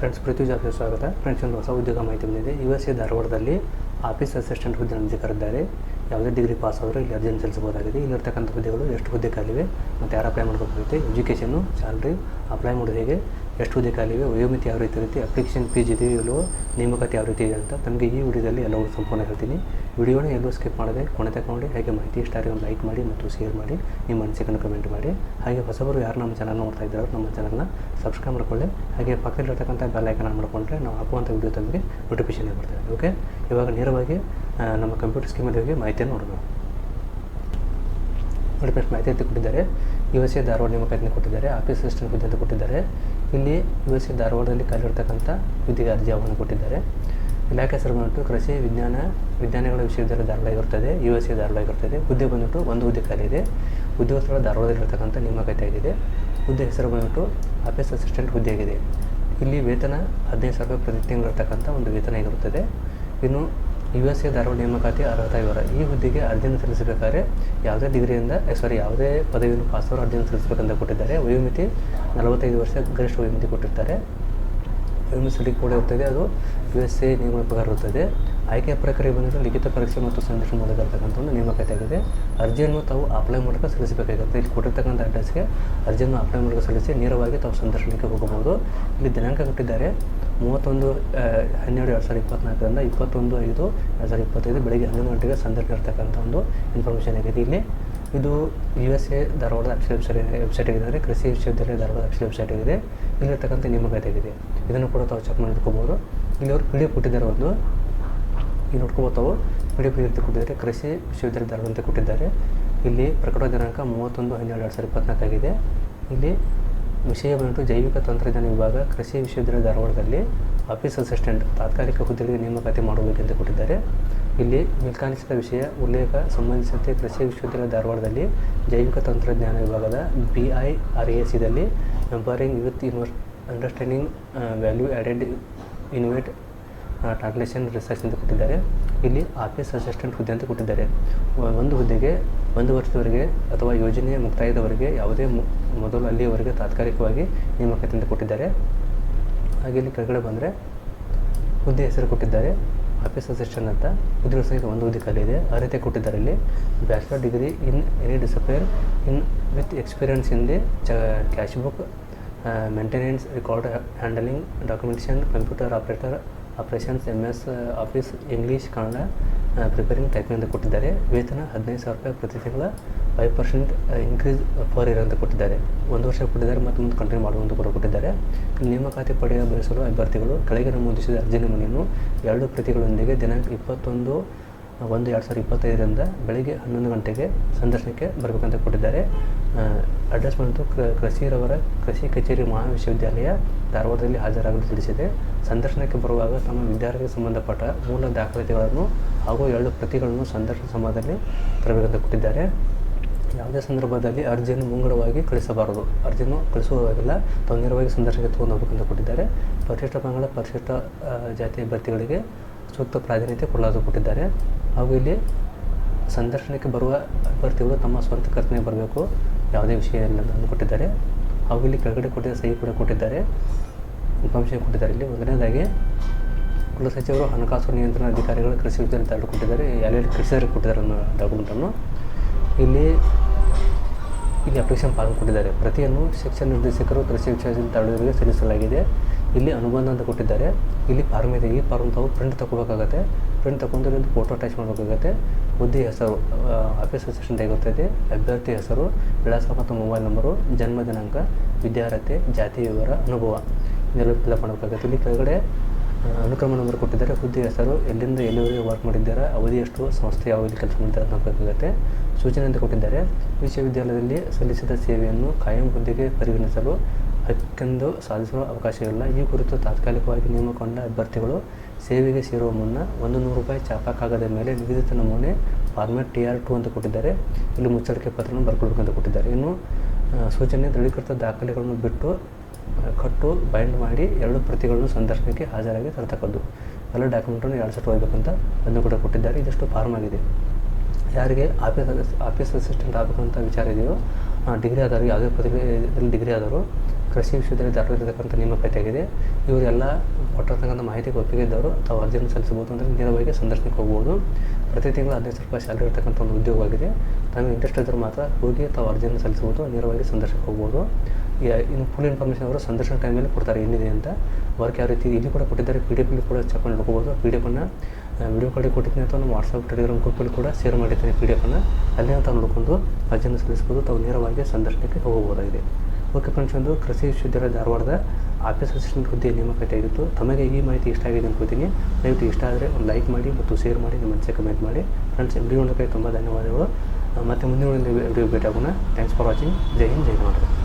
Friends ಪ್ರತಿ ಜಾಬ್ಗೆ ಸ್ವಾಗತ. Friends ಒಂದು ಹೊಸ ಉದ್ಯೋಗ ಮಾಹಿತಿ ಬಂದಿದೆ. ಯು ಎಸ್ ಎ ಧಾರವಾಡದಲ್ಲಿ ಆಫೀಸ್ ಅಸಿಸ್ಟೆಂಟ್ ಹುದ್ದೆ ನಮಗೆ ಕರೆದಿದ್ದಾರೆ ಯಾವುದೇ ಡಿಗ್ರಿ ಪಾಸ್ ಆದರೂ ಇಲ್ಲಿ ಅರ್ಜಿಯನ್ನು ಸಲ್ಲಿಸಬಹುದಾಗಿದೆ. ಇಲ್ಲಿರ್ತಕ್ಕಂಥ ಹುದ್ದೆಗಳು ಎಷ್ಟು ಹುದ್ದೆ ಕಾಲಿವೆ ಮತ್ತು ಯಾರು ಅಪ್ಲೈ ಮಾಡಬೇಕಾಗುತ್ತೆ ಎಜುಕೇಷನು ಸ್ಯಾಲ್ರಿ ಅಪ್ಲೈ ಮಾಡೋದು ಹೇಗೆ ಎಷ್ಟು ಹುದ್ದೆ ಖಾಲಿವೆ ವಯೋಮಿತಿ ಯಾವ ರೀತಿ ಇರುತ್ತೆ, ಅಪ್ಲಿಕೇಶನ್ ಫೀಸ್ ಇದೆಯೋ ಇಲ್ಲವೋ, ನೇಮಕಾತಿ ಯಾವ ರೀತಿ ಇದೆ ಅಂತ ತಮಗೆ ಈ ವಿಡಿಯೋದಲ್ಲಿ ಎಲ್ಲವೂ ಸಂಪೂರ್ಣ ಹೇಳ್ತೀನಿ. ವಿಡಿಯೋನ ಎಲ್ಲೂ ಸ್ಕಿಪ್ ಮಾಡದೆ ಕೊನೆ ತಗೊಂಡು ಹಾಗೆ ಮಾಹಿತಿ ಇಷ್ಟ ಆಗಿ ಲೈಕ್ ಮಾಡಿ ಮತ್ತು ಶೇರ್ ಮಾಡಿ, ನಿಮ್ಮ ಅನಿಸಿಕೆಯನ್ನು ಕಮೆಂಟ್ ಮಾಡಿ. ಹಾಗೆ ಹೊಸಬರು ಯಾರು ನಮ್ಮ ಚಾನಲ್ ನೋಡ್ತಾ ಇದ್ದಾರೋ, ನಮ್ಮ ಚಾನಲ್ನ ಸಬ್ಸ್ಕ್ರೈಬ್ ಮಾಡ್ಕೊಳ್ಳಿ. ಹಾಗೆ ಪಕ್ಕದಲ್ಲಿರ್ತಕ್ಕಂಥ ಬೆಲ್ ಮಾಡ್ಕೊಂಡ್ರೆ ನಾವು ಹಾಕುವಂಥ ವಿಡಿಯೋ ತಮಗೆ ನೋಟಿಫಿಕೇಶನ್ ಬರ್ತದೆ ಓಕೆ ಇವಾಗ ನೇರವಾಗಿ ನಮ್ಮ ಕಂಪ್ಯೂಟರ್ ಸ್ಕೀಮಲ್ಲಿ ಹೋಗಿ ಮಾಹಿತಿಯನ್ನು ನೋಡೋಣ. ನೋಡಿ ಮಾಹಿತಿ ಅಂತ ಕೊಟ್ಟಿದ್ದಾರೆ. ಯು ಎಸ್ ಎ ಧಾರವಾಡ ನೇಮಕಾತಿನ ಕೊಟ್ಟಿದ್ದಾರೆ. ಆಫೀಸ್ ಅಸಿಸ್ಟೆಂಟ್ ಹುದ್ದೆ ಅಂತ ಕೊಟ್ಟಿದ್ದಾರೆ. ಇಲ್ಲಿ ಯು ಎಸ್ ಎ ಧಾರವಾಡದಲ್ಲಿ ಖಾಲಿರ್ತಕ್ಕಂಥ ಹುದ್ದೆಗೆ ಅರ್ಜಿ ಆಹ್ವಾನ ಕೊಟ್ಟಿದ್ದಾರೆ. ಇಲಾಖೆ ಹೆಸರು ಬಂದ್ಬಿಟ್ಟು ಕೃಷಿ ವಿಜ್ಞಾನ ವಿಜ್ಞಾನಗಳ ವಿಶ್ವವಿದ್ಯಾಲಯ ಧಾರವಾಡ ಇರುತ್ತದೆ ಯು ಎಸ್ ಎ ಧಾರವಾಡ ಇರುತ್ತದೆ ಹುದ್ದೆ ಬಂದ್ಬಿಟ್ಟು ಒಂದು ಹುದ್ದೆ ಖಾಲಿ ಇದೆ. ಉದ್ಯೋಗ ಸ್ಥಳ ಧಾರವಾಡದಲ್ಲಿರ್ತಕ್ಕಂಥ ನೇಮಕಾತಿ ಆಗಿದೆ. ಹುದ್ದೆ ಹೆಸರು ಬಂದ್ಬಿಟ್ಟು ಆಫೀಸ್ ಅಸಿಸ್ಟೆಂಟ್ ಹುದ್ದೆ ಆಗಿದೆ. ಇಲ್ಲಿ ವೇತನ ಹದಿನೈದು ಸಾವಿರ ರೂಪಾಯಿ ಪ್ರತಿ ತಿಂಗಳು ಇರ್ತಕ್ಕಂಥ ಒಂದು ವೇತನ ಆಗಿರುತ್ತದೆ. ಇನ್ನು ಯು ಎಸ್ ಎ ಧಾರವಾಡ ನೇಮಕಾತಿ ಅರ್ಹತಾ ವಿವರ ಈ ಹುದ್ದೆಗೆ ಅರ್ಜಿಯನ್ನು ಸಲ್ಲಿಸಬೇಕಾದ್ರೆ ಯಾವುದೇ ಡಿಗ್ರಿಯಿಂದ ಸಾರಿ ಯಾವುದೇ ಪದವಿಯನ್ನು ಪಾಸ್ ಅವರು ಅರ್ಜಿಯನ್ನು ಸಲ್ಲಿಸಬೇಕಂತ ಕೊಟ್ಟಿದ್ದಾರೆ. ವಯೋಮಿತಿ ನಲವತ್ತೈದು ವರ್ಷ ಗರಿಷ್ಠ ವಯೋಮಿತಿ ಕೊಟ್ಟಿರ್ತಾರೆ. ವಯೋಮಿತಿ ಕೂಡ ಇರ್ತದೆ. ಅದು ಯು ಎಸ್ ಎ ನಿಯಮ ಪ್ರಕಾರ ಇರುತ್ತದೆ ಆಯ್ಕೆ ಪ್ರಕ್ರಿಯೆ ಬಂದರೆ ಲಿಖಿತ ಪರೀಕ್ಷೆ ಮತ್ತು ಸಂದರ್ಶನ ಮೂಲಕ ಇರ್ತಕ್ಕಂಥ ಒಂದು ನೇಮಕಾತಿ ಆಗಿದೆ. ಅರ್ಜಿಯನ್ನು ತಾವು ಅಪ್ಲೈ ಮೂಲಕ ಸಲ್ಲಿಸಬೇಕಾಗುತ್ತೆ. ಇಲ್ಲಿ ಕೊಟ್ಟಿರ್ತಕ್ಕಂಥ ಅಡ್ರೆಸ್ಗೆ ಅರ್ಜಿಯನ್ನು ಅಪ್ಲೈ ಮೂಲಕ ಸಲ್ಲಿಸಿ ನೇರವಾಗಿ ತಾವು ಸಂದರ್ಶನಕ್ಕೆ ಹೋಗಬಹುದು. ಇಲ್ಲಿ ದಿನಾಂಕ ಕೊಟ್ಟಿದ್ದಾರೆ. ಮೂವತ್ತೊಂದು ಹನ್ನೆರಡು ಎರಡು ಸಾವಿರದ ಇಪ್ಪತ್ನಾಲ್ಕರಿಂದ ಇಪ್ಪತ್ತೊಂದು ಐದು ಎರಡು ಸಾವಿರದ ಇಪ್ಪತ್ತೈದು ಬೆಳಗ್ಗೆ ಹನ್ನೊಂದು ಗಂಟೆಗೆ ಸಂದರ್ಭ ಇರ್ತಕ್ಕಂಥ ಒಂದು ಇನ್ಫಾರ್ಮೇಷನ್ ಆಗಿದೆ ಇಲ್ಲಿ. ಇದು ಯು ಎಸ್ ಎ ಧಾರವಾಡದ ಅಕ್ಷರ ವೆಬ್ಸೈಟ್ ವೆಬ್ಸೈಟ್ ಆಗಿದ್ದಾರೆ. ಕೃಷಿ ವಿಶ್ವವಿದ್ಯಾಲಯ ಧಾರವಾಡ ಅಕ್ಷರ ವೆಬ್ಸೈಟ್ ಆಗಿದೆ. ಇಲ್ಲಿರ್ತಕ್ಕಂಥ ನೇಮಕಾತಿ ಆಗಿದೆ ಇದನ್ನು ಕೂಡ ತಾವು ಚೆಕ್ ಮಾಡಿ ನೋಡ್ಕೋಬೋದು ಇಲ್ಲಿ ಅವರು ಪಿ ಡಿ ಎಫ್ ಕೊಟ್ಟಿದ್ದಾರೆ ಒಂದು. ಇಲ್ಲಿ ನೋಡ್ಕೋಬೋದು ತಾವು. ಪಿ ಡಿ ಎಫ್ ರೀತಿ ಕೊಟ್ಟಿದ್ದಾರೆ. ಕೃಷಿ ವಿಶ್ವವಿದ್ಯಾಲಯ ಧಾರವಾಡ ಅಂತ ಕೊಟ್ಟಿದ್ದಾರೆ. ಇಲ್ಲಿ ಪ್ರಕಟ ದಿನಾಂಕ ಮೂವತ್ತೊಂದು ಹನ್ನೆರಡು ಎರಡು ಸಾವಿರದ ಇಪ್ಪತ್ನಾಲ್ಕಾಗಿದೆ ಇಲ್ಲಿ ವಿಷಯ ಬಂದು ಜೈವಿಕ ತಂತ್ರಜ್ಞಾನ ವಿಭಾಗ, ಕೃಷಿ ವಿಶ್ವವಿದ್ಯಾಲಯ ಧಾರವಾಡದಲ್ಲಿ ಆಫೀಸ್ ಅಸಿಸ್ಟೆಂಟ್ ತಾತ್ಕಾಲಿಕ ಹುದ್ದೆಗೆ ನೇಮಕಾತಿ ಮಾಡಬೇಕೆಂದು ಕೊಟ್ಟಿದ್ದಾರೆ. ಇಲ್ಲಿ ಮೇಲ್ಕಾಣಿಸಿದ ವಿಷಯ, ಉಲ್ಲೇಖ ಸಂಬಂಧಿಸಿದಂತೆ ಕೃಷಿ ವಿಶ್ವವಿದ್ಯಾಲಯ ಧಾರವಾಡದಲ್ಲಿ ಜೈವಿಕ ತಂತ್ರಜ್ಞಾನ ವಿಭಾಗದ B I R A ಸಿದಲ್ಲಿ empowering youth for understanding value added innovate translation research ಅಂತ ಕೊಟ್ಟಿದ್ದಾರೆ. ಇಲ್ಲಿ ಆಫೀಸ್ ಅಸಿಸ್ಟೆಂಟ್ ಹುದ್ದೆ ಅಂತ ಕೊಟ್ಟಿದ್ದಾರೆ. ಒಂದು ಹುದ್ದೆಗೆ ಒಂದು ವರ್ಷದವರೆಗೆ ಅಥವಾ ಯೋಜನೆಯ ಮುಕ್ತಾಯದವರೆಗೆ ಯಾವುದೇ ಮೊದಲು ಅಲ್ಲಿಯವರೆಗೆ ತಾತ್ಕಾಲಿಕವಾಗಿ ನೇಮಕಾತಿ ಅಂತ ಕೊಟ್ಟಿದ್ದಾರೆ. ಹಾಗೆ ಇಲ್ಲಿ ಕೆಳಗಡೆ ಬಂದರೆ ಹುದ್ದೆ ಹೆಸರು ಕೊಟ್ಟಿದ್ದಾರೆ. ಆಫೀಸ್ ಅಸಿಸ್ಟೆಂಟ್ ಅಂತ. ಹುದ್ದೆ ಸಹಿತ ಒಂದು ಹುದ್ದೆ ಖಾಲಿ ಇದೆ. ಅರ್ಹತೆ ಕೊಟ್ಟಿದ್ದಾರೆ ಇಲ್ಲಿ. Bachelor degree in any discipline in with experience in the ಚ cash book maintenance record handling documentation computer operator operations M S office English Kannada preparing ಟೈಪ್ನಿಂದ ಅಂತ ಕೊಟ್ಟಿದ್ದಾರೆ. ವೇತನ ಹದಿನೈದು ಸಾವಿರ ರೂಪಾಯಿ ಪ್ರತಿ ತಿಂಗಳ five percent increase per year ಅಂತ ಕೊಟ್ಟಿದ್ದಾರೆ. ಒಂದು ವರ್ಷ ಕೊಟ್ಟಿದ್ದಾರೆ ಮತ್ತು ಮುಂದೆ ಕಂಟಿನ್ಯೂ ಮಾಡುವಂತ ಕೂಡ ಕೊಟ್ಟಿದ್ದಾರೆ. ನೇಮಕಾತಿ ಪಡೆಯಲು ಬಯಸಲು ಅಭ್ಯರ್ಥಿಗಳು, ಕೆಳಗೆ ನಮೂದಿಸಿದ ಅರ್ಜಿ ನಮೂನೆಯನ್ನು ಎರಡು ಪ್ರತಿಗಳೊಂದಿಗೆ ದಿನಾಂಕ ಇಪ್ಪತ್ತೊಂದು ಒಂದು ಎರಡು ಸಾವಿರದ ಇಪ್ಪತ್ತೈದರಿಂದ ಬೆಳಿಗ್ಗೆ ಹನ್ನೊಂದು ಗಂಟೆಗೆ ಸಂದರ್ಶನಕ್ಕೆ ಬರಬೇಕಂತ ಕೊಟ್ಟಿದ್ದಾರೆ. ಅಡ್ರೆಸ್ ಬಂದು ಕೃಷಿರವರ ಕೃಷಿ ಕಚೇರಿ ಮಹಾವಿಶ್ವವಿದ್ಯಾಲಯ ಧಾರವಾಡದಲ್ಲಿ ಹಾಜರಾಗಲು ತಿಳಿಸಿದೆ. ಸಂದರ್ಶನಕ್ಕೆ ಬರುವಾಗ ತಮ್ಮ ವಿದ್ಯಾರ್ಥಿಗೆ ಸಂಬಂಧಪಟ್ಟ ಮೂಲ ದಾಖಲಾತಿಗಳನ್ನು ಹಾಗೂ ಎರಡು ಪ್ರತಿಗಳನ್ನು ಸಂದರ್ಶನ ಸಮಯದಲ್ಲಿ ತರಬೇಕಂತ ಕೊಟ್ಟಿದ್ದಾರೆ. ಯಾವುದೇ ಸಂದರ್ಭದಲ್ಲಿ ಅರ್ಜಿಯನ್ನು ಮುಂಗಡವಾಗಿ ಕಳಿಸಬಾರದು. ಅರ್ಜಿಯನ್ನು ಕಳಿಸುವಾಗಿಲ್ಲ ನೇರವಾಗಿ ಸಂದರ್ಶನಕ್ಕೆ ತೊಗೊಂಡು ಹೋಗಬೇಕಂತ ಕೊಟ್ಟಿದ್ದಾರೆ. ಪರಿಶಿಷ್ಟ ಪಂಗಡ, ಪರಿಶಿಷ್ಟ ಜಾತಿ ಅಭ್ಯರ್ಥಿಗಳಿಗೆ ಸೂಕ್ತ ಪ್ರಾಧಾನ್ಯತೆ ಕೊಡಲಾದ ಕೊಟ್ಟಿದ್ದಾರೆ. ಹಾಗೂ ಇಲ್ಲಿ ಸಂದರ್ಶನಕ್ಕೆ ಬರುವ ಅಭ್ಯರ್ಥಿಗಳು ತಮ್ಮ ಸ್ವಂತ ಕರ್ತನೆ ಬರಬೇಕು. ಯಾವುದೇ ವಿಷಯ ಇಲ್ಲ ಕೊಟ್ಟಿದ್ದಾರೆ ಹಾಗೂ ಇಲ್ಲಿ ಕೆಳಗಡೆ ಕೊಟ್ಟಿದ್ದ ಸಹಿ ಕೂಡ ಕೊಟ್ಟಿದ್ದಾರೆ. ಉಪಾಂಶ ಕೊಟ್ಟಿದ್ದಾರೆ. ಇಲ್ಲಿ ಮೊದಲನೇದಾಗಿ ಕುಲಸಚಿವರು ಹಣಕಾಸು ನಿಯಂತ್ರಣ ಅಧಿಕಾರಿಗಳು ಕೃಷಿ ವಿದ್ಯಾಲಯ ದಾಖಲೆ ಕೊಟ್ಟಿದ್ದಾರೆ. ಎಲ್ಲೆಲ್ಲಿ ಕೃಷಿಯರಿಗೆ ಕೊಟ್ಟಿದ್ದಾರೆ ಅನ್ನೋ ಡಾಕ್ಯುಮೆಂಟನ್ನು ಇಲ್ಲಿ ಇಲ್ಲಿ ಅಪ್ಲಿಕೇಶನ್ ಫಾರ್ಮ್ ಕೊಟ್ಟಿದ್ದಾರೆ. ಪ್ರತಿಯನ್ನು ಶಿಕ್ಷಣ ನಿರ್ದೇಶಕರು ಕೃಷಿ ವಿಚಾರದಿಂದ ತರಬೇತಿಗೆ ಸಲ್ಲಿಸಲಾಗಿದೆ. ಇಲ್ಲಿ ಅನುಬಂಧ ಅಂತ ಕೊಟ್ಟಿದ್ದಾರೆ. ಇಲ್ಲಿ ಫಾರ್ಮ್ ಇದೆ. ಈ ಫಾರ್ಮ್ ತಾವು ಪ್ರಿಂಟ್ ತಗೋಬೇಕಾಗತ್ತೆ. ಪ್ರಿಂಟ್ ತಗೊಂಡು ಇಲ್ಲಿ ಫೋಟೋ ಅಟ್ಯಾಚ್ ಮಾಡಬೇಕಾಗತ್ತೆ. ಹುದ್ದೆ ಹೆಸರು ಆಫೀಸ್ ಅಸಿಸ್ಟೆಂಟ್ ಆಗಿರ್ತದೆ ಅಭ್ಯರ್ಥಿ ಹೆಸರು, ವಿಳಾಸ ಮತ್ತು ಮೊಬೈಲ್ ನಂಬರು ಜನ್ಮ ದಿನಾಂಕ, ವಿದ್ಯಾರ್ಹತೆ, ಜಾತಿ ವಿವರ, ಅನುಭವ ಇದೆಲ್ಲ ಫಿಲಪ್ ಮಾಡಬೇಕಾಗತ್ತೆ. ಇಲ್ಲಿ ಕೆಳಗಡೆ ಅನುಕ್ರಮ ನಂಬರ್ ಕೊಟ್ಟಿದ್ದಾರೆ. ಹುದ್ದೆ ಹೆಸರು, ಎಲ್ಲಿಂದ ಎಲ್ಲಿವರೆಗೆ ವರ್ಕ್ ಮಾಡಿದ್ದಾರೆ, ಅವಧಿ ಎಷ್ಟು, ಸಂಸ್ಥೆ ಯಾವಾಗ ಕೆಲಸ ಮಾಡಿದ್ದಾರೆ ಅಂತ ನೋಡಬೇಕಾಗುತ್ತೆ. ಸೂಚನೆ ಅಂತ ಕೊಟ್ಟಿದ್ದಾರೆ. ವಿಶ್ವವಿದ್ಯಾಲಯದಲ್ಲಿ ಸಲ್ಲಿಸಿದ ಸೇವೆಯನ್ನು ಕಾಯಂ ಹುದ್ದೆಗೆ ಪರಿಗಣಿಸಲು ಹಕ್ಕೆಂದು ಸಾಧಿಸುವ ಅವಕಾಶವಿಲ್ಲ. ಈ ಕುರಿತು ತಾತ್ಕಾಲಿಕವಾಗಿ ನೇಮಕೊಂಡ ಅಭ್ಯರ್ಥಿಗಳು ಸೇವೆಗೆ ಸೇರುವ ಮುನ್ನ ಒಂದು ನೂರು ರೂಪಾಯಿ ಚಾಪಾ ಕಾಗದ ಮೇಲೆ ನಿಗದಿತ ನಮೂನೆ ಫಾರ್ಮೆಟ್ ಟಿ ಆರ್ ಟು ಅಂತ ಕೊಟ್ಟಿದ್ದಾರೆ. ಇಲ್ಲಿ ಮುಚ್ಚಳಿಕೆ ಪತ್ರವನ್ನು ಬರ್ಕೊಳ್ಬೇಕಂತ ಕೊಟ್ಟಿದ್ದಾರೆ. ಇನ್ನು ಸೂಚನೆ ದೃಢೀಕೃತ ದಾಖಲೆಗಳನ್ನು ಬಿಟ್ಟು ಕಟ್ಟು, ಬೈಂಡ್ ಮಾಡಿ ಎರಡು ಪ್ರತಿಗಳನ್ನು ಸಂದರ್ಶನಕ್ಕೆ ಹಾಜರಾಗಿ ತರತಕ್ಕದ್ದು. ಎಲ್ಲ ಡಾಕ್ಯುಮೆಂಟನ್ನು ಎರಡು ಸೆಟ್ ಹೋಗ್ಬೇಕಂತ ಅದನ್ನು ಕೂಡ ಕೊಟ್ಟಿದ್ದಾರೆ. ಇದಷ್ಟು ಫಾರ್ಮ್ ಆಗಿದೆ. ಯಾರಿಗೆ ಆಫೀಸ್ ಆಫೀಸ್ ಅಸಿಸ್ಟೆಂಟ್ ಆಗಬೇಕಂತ ವಿಚಾರ ಇದೆಯೋ ಡಿಗ್ರಿ ಆದವರು ಯಾವುದೇ ಪ್ರತಿಭೆ ಡಿಗ್ರಿ ಆದವರು ಕೃಷಿ ವಿಶ್ವವಿದ್ಯಾಲಯ ದಾಖಲಿರತಕ್ಕಂಥ ನೇಮಕಾತಿಯಾಗಿದೆ. ಇವರೆಲ್ಲ ಕೊಟ್ಟಿರ್ತಕ್ಕಂಥ ಮಾಹಿತಿಗೆ ಒಪ್ಪಿಗೆ ಇದ್ದವರು ತಾವು ಅರ್ಜಿಯನ್ನು ಸಲ್ಲಿಸಬಹುದು ಅಂದರೆ ನೇರವಾಗಿ ಸಂದರ್ಶನಕ್ಕೆ ಹೋಗ್ಬೋದು. ಪ್ರತಿ ತಿಂಗಳು ಹದಿನೈದು ರೂಪಾಯಿ ಸ್ಯಾಲರಿ ಇರ್ತಕ್ಕಂಥ ಒಂದು ಉದ್ಯೋಗವಾಗಿದೆ. ತಮಗೆ ಇಂಟ್ರೆಸ್ಟ್ ಇದ್ದರೂ ಮಾತ್ರ ಹೋಗಿ ತಾವು ಅರ್ಜಿಯನ್ನು ಸಲ್ಲಿಸಬಹುದು, ನೇರವಾಗಿ ಸಂದರ್ಶನಕ್ಕೆ ಹೋಗ್ಬೋದು. ಇನ್ನು ಫುಲ್ ಇನ್ಫಾರ್ಮೇಷನ್ ಅವರು ಸಂದರ್ಶನ ಟೈಮಲ್ಲಿ ಕೊಡ್ತಾರೆ, ಏನಿದೆ ಅಂತ. ವರ್ಕ್ ಯಾವ ರೀತಿ ಇಲ್ಲಿ ಕೂಡ ಕೊಟ್ಟಿದ್ದಾರೆ ಪಿ ಡಿ ಎಫ್ ಕೂಡ ಚೆಕ್ ನೋಡ್ಕೋಬೋದು. ಪಿ ಡಿ ಎಫನ್ನು ವಿಡಿಯೋ ಕಾಲ್ ಕೊಟ್ಟಿದ್ದೀನಿ ಅಥವಾ ನಮ್ಮ ವಾಟ್ಸಪ್ ಟೆಲಿಗ್ರಾಮ್ ಗ್ರೂಪಲ್ಲಿ ಕೂಡ ಶೇರ್ ಮಾಡಿದ್ದೀನಿ ಪಿ ಡಿ ಎಫನ್ನು ಅಲ್ಲಿ ತಾವು ನೋಡ್ಕೊಂಡು ಅರ್ಜಿಯನ್ನು ಸಲ್ಲಿಸ್ಬೋದು ತಾವು ನೇರವಾಗಿ ಸಂದರ್ಶನಕ್ಕೆ ಹೋಗಬಹುದಾಗಿದೆ. ಓಕೆ ಫ್ರೆಂಡ್ಸ್ ಒಂದು ಕೃಷಿ ವಿಶ್ವವಿದ್ಯಾಲಯ ಧಾರವಾಡದ ಆಫೀಸ್ ಅಸಿಸ್ಟೆಂಟ್ ಹುದ್ದೆ ನೇಮಕಾತಿ ಆಗಿತ್ತು. ತಮಗೆ ಈ ಮಾಹಿತಿ ಇಷ್ಟ ಆಗಿದೆ ಅನ್ಕೋತೀನಿ. ದಯವಿಟ್ಟು ಇಷ್ಟ ಆದರೆ ಒಂದು ಲೈಕ್ ಮಾಡಿ ಮತ್ತು ಶೇರ್ ಮಾಡಿ, ನಿಮ್ಮ ಮನಸ್ಸೆ ಕಮೆಂಟ್ ಮಾಡಿ. ಫ್ರೆಂಡ್ಸ್ ವಿಡಿಯೋ ನೋಡೋಕ್ಕೆ ತುಂಬ ಧನ್ಯವಾದಗಳು. ಮತ್ತು ಮುಂದಿನ ವಿಡಿಯೋ ಭೇಟಿ ಆಗೋಣ thanks for watching Jai Hind, Jai Karnataka